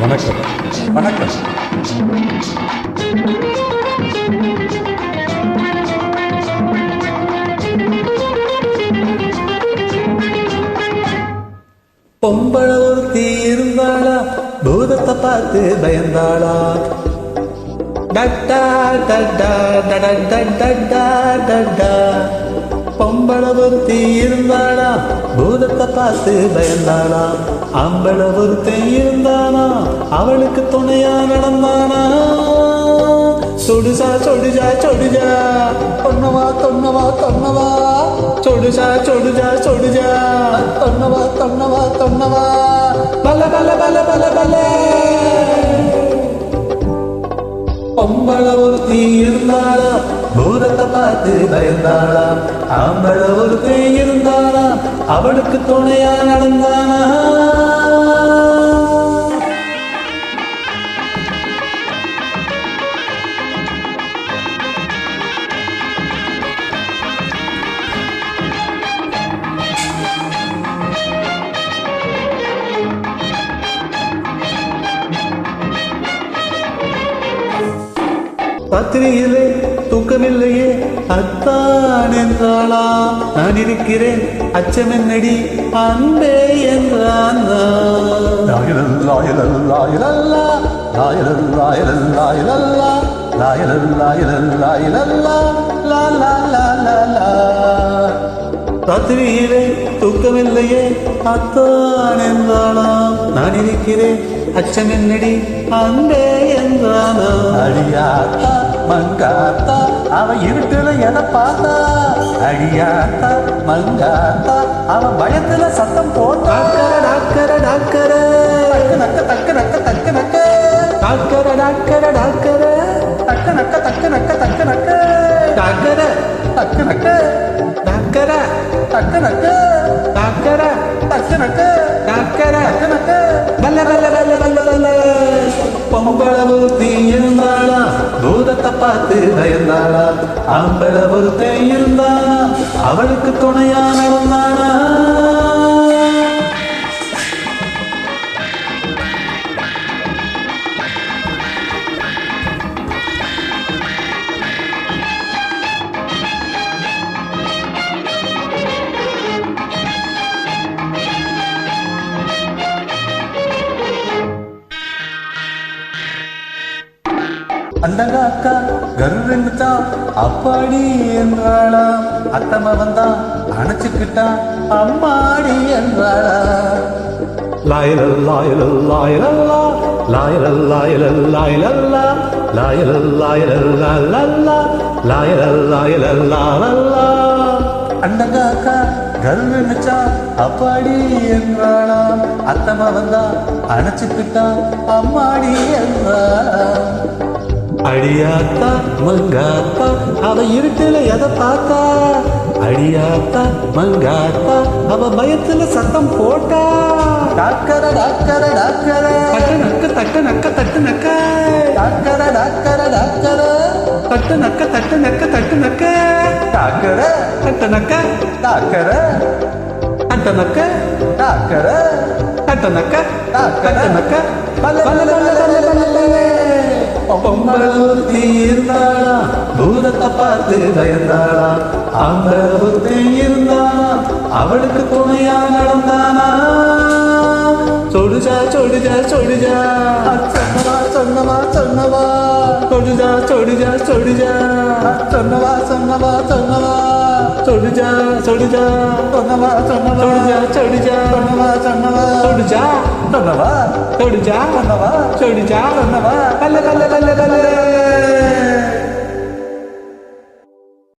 வணக்கம். வணக்கம். பொம்பள ஒருத்தி இருந்தாளா? பூதத்தை பார்த்து பயந்தாளா? டட்டா டட்டா டடா டட்டா டட்டா பொம்பள ஒருத்தி இருந்தானா? பூதத்தை பார்த்து பயந்தானா? அம்பள ஒருத்தி இருந்தானா? அவளுக்கு துணையா நடந்தானா? சொடுசா சொடுஜா சொடுஜா தொன்னவா தொன்னவா தொன்னவா சொடுசா சொடுஜா சொடுஜா தொன்னவா தொன்னவா தொன்னவா பல பல பல பல பல பொம்பள ஒருத்தி இருந்தாளா? பூதத்தை பார்த்து பயந்தாளா? ஆம்பள ஒருத்தி இருந்தாளா? அவளுக்கு துணையா நடந்தானா? ராத்திரியிலே தூக்கமில்லையே. அத்தான் என்றாளா? நான் இருக்கிறேன். அச்சமென்னடி? அன்பே என்றான் ராத்திரியிலே தூக்கமில்லையே. அத்தான் என்றாளாம் நான் இருக்கிறேன். அச்சம் என்னடி அன்பே என்றானா அடியாத்தா. மங்காத்தா அவ இருட்டுல எதை பார்த்தா? அடியாத்தா மங்காத்தா அவ பயத்துல சத்தம் போட்டா? டாக்கர டாக்கர நக்க தக்க நக்க தக்க நக்க. டாக்கர டாக்கர டாக்கர தக்க நக்க தக்க நக்க தக்க நக்க. டாக்கர தக்க நக்க. டாக்கர தக்க நக்க. டாக்கர தக்க நக்க. டாக்கர தக்க நக்க. பல்ல பல்ல பல்ல பல்ல பல்ல பொம்பள ஒருத்தி இருந்தாளா பூதத்தை பார்த்து பயந்தாளா? ஆம்பள ஒருத்தன் இருந்தானா அவளுக்கு துணையா நடந்தானா அண்டங்க அக்கா கருந்துட்டான் அப்பாடி என்றாளா? அத்தம வந்தா அணைச்சுக்கிட்டான் அம்மாடி என்றாளா? லாயலல் லாயலல் லாயலல்லா லாயலல் லாயலல் லாயலல்லா லாயலல் லாயலல் லாலல்லா லாயலல் லாயலல் லாலல்லா அண்டங்க அக்கா கருந்துச்சா அப்பாடி என்றாளா? அத்தம வந்தா அணைச்சுக்கிட்டான் அம்மாடி என்றாளா? அடியாத்தா மங்காத்தா அவ இருட்டில எதை பார்த்தா? அடியாத்தா மங்காத்தா அவ பயத்துல சத்தம் போட்டா? டாக்கர டாக்கர டாக்கர தட்டு நக்க தட்டு நக்க தட்டு நக்க. டாக்கர டாக்கர டாக்கர தட்டு நக்க தட்டு நக்க தட்டு நக்க. டாக்கர தட்டு நக்க. டாக்கர தட்டு நக்க. டாக்கர தட்டு நக்க. டாக்கர நக்க. பல்ல பல்ல பல்ல பல்ல பல்ல. பொம்பளூர்த்தி இருந்தாளா பூதத்தை பார்த்து பயந்தாளா? ஆம்பளூர்த்தி இருந்தாளா அவளுக்கு துணையா நடந்தானா? சொடுஜா சொடுஜா சொடுஜா. சொன்னவா சொன்னவா சொன்னவா. சொடுஜா சொடுஜா சொடுஜா. சொன்னவா சொன்னவா சொன்னவா. சொடுஜா சொடுஜா சொன்னவா சொன்னவா சொடுஜா சொடுஜா. சொன்னவா சொன்னவா சொடுஜா சொன்னவா சொடுஜா சொன்னவா சொடுஜா சொன்னவா கல்ல கல்ல கல்ல கல்ல.